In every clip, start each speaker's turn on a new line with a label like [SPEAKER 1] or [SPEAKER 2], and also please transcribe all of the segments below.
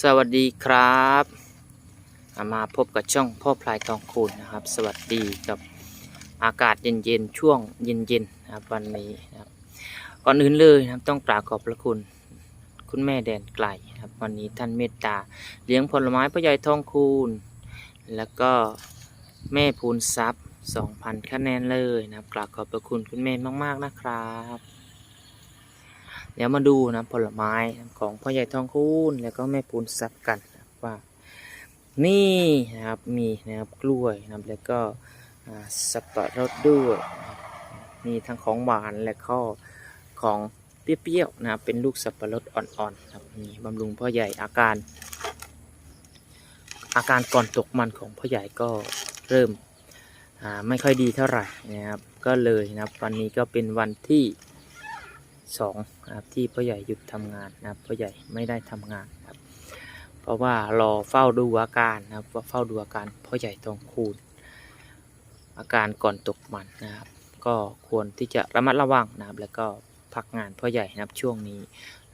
[SPEAKER 1] สวัสดีครับมาพบกับช่องพ่อพลายทองคูณนะครับ สวัสดีกับอากาศเย็นๆช่วงเย็นๆนะครับวันนี้นะครับก่อนอื่นเลยนะครับต้องกราบขอบพระคุณ คุณแม่แดนไกลนะครับ วันนี้ท่านเมตตาเลี้ยงผลไม้พ่อใหญ่ทองคูณ แล้วก็แม่พูนทรัพย์ 2,000 คะแนนเลยนะครับกราบขอบพระคุณคุณแม่มากๆนะครับ เดี๋ยวมาดูนะผลไม้ของพ่อใหญ่ทองคูณแล้วก็แม่ปูนซับกันว่านี่นะครับมีนะครับกล้วยนะครับแล้วก็สับปะรดด้วยมีทั้งของหวานและก็ของเปรี้ยวๆนะครับเป็นลูกสับปะรดอ่อนๆนะครับนี่บำรุงพ่อใหญ่อาการ อาการก่อนตกมันของพ่อใหญ่ก็เริ่มไม่ค่อยดีเท่าไหร่นะครับก็เลยนะครับวันนี้ก็เป็นวันที่ สองนะครับที่พ่อใหญ่หยุดทำงานนะครับพ่อใหญ่ไม่ได้ทำงานครับ เพราะว่ารอเฝ้าดูอาการนะครับว่าเฝ้าดูอาการพ่อใหญ่ทองคูณ อาการก่อนตกมันนะครับ ก็ควรที่จะระมัดระวังนะครับ แล้วก็พักงานพ่อใหญ่นะครับช่วงนี้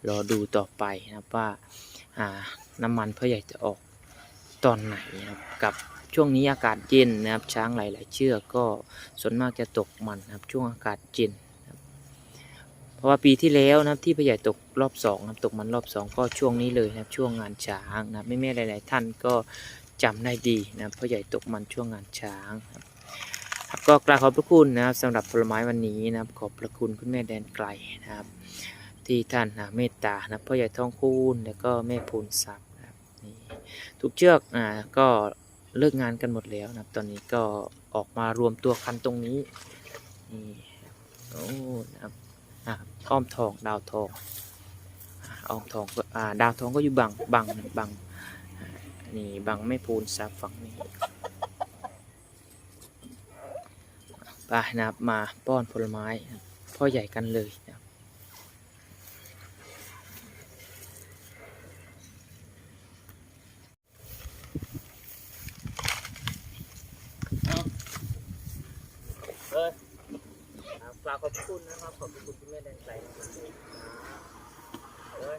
[SPEAKER 1] รอดูต่อไปนะครับว่าอ่าน้ำมันพ่อใหญ่จะออกตอนไหนนะครับกับช่วงนี้อากาศเย็นนะครับช้างหลาย ๆ เชือกก็ส่วนมากจะตกมันนะครับช่วงอากาศเย็น เพราะว่าปีที่แล้วนะครับที่พ่อใหญ่ตกรอบสองนะครับตกมันรอบสองก็ช่วงนี้เลยนะครับช่วงงานช้างนะครับแม่ๆหลาย ๆ ท่านก็จำได้ดีนะครับพ่อใหญ่ตกมันช่วงงานช้างครับก็กราบขอบพระคุณนะครับสำหรับผลไม้วันนี้นะครับ ขอบพระคุณคุณแม่แดนไกลนะครับ ที่ท่านนะเมตตานะครับพ่อใหญ่ทองคูณแล้วก็แม่พูนทรัพย์นะครับนี่ทุกเชือกอ่าก็เลิกงานกันหมดแล้วนะครับตอนนี้ก็ออกมารวมตัวกันตรงนี้นี่โอ้นะครับ อ่าอ้อมทองดาวทองอ่าอ้อมทองก็อ่าดาวทองก็อยู่บังบังบังนี่บังไม่พูนซับฝั่งนี้ไปนะครับมาป้อนผลไม้พ่อใหญ่กันเลยนะครับ เอ้ยครับ กราบขอบคุณนะครับ ขอบคุณคุณแม่แดงใจเลย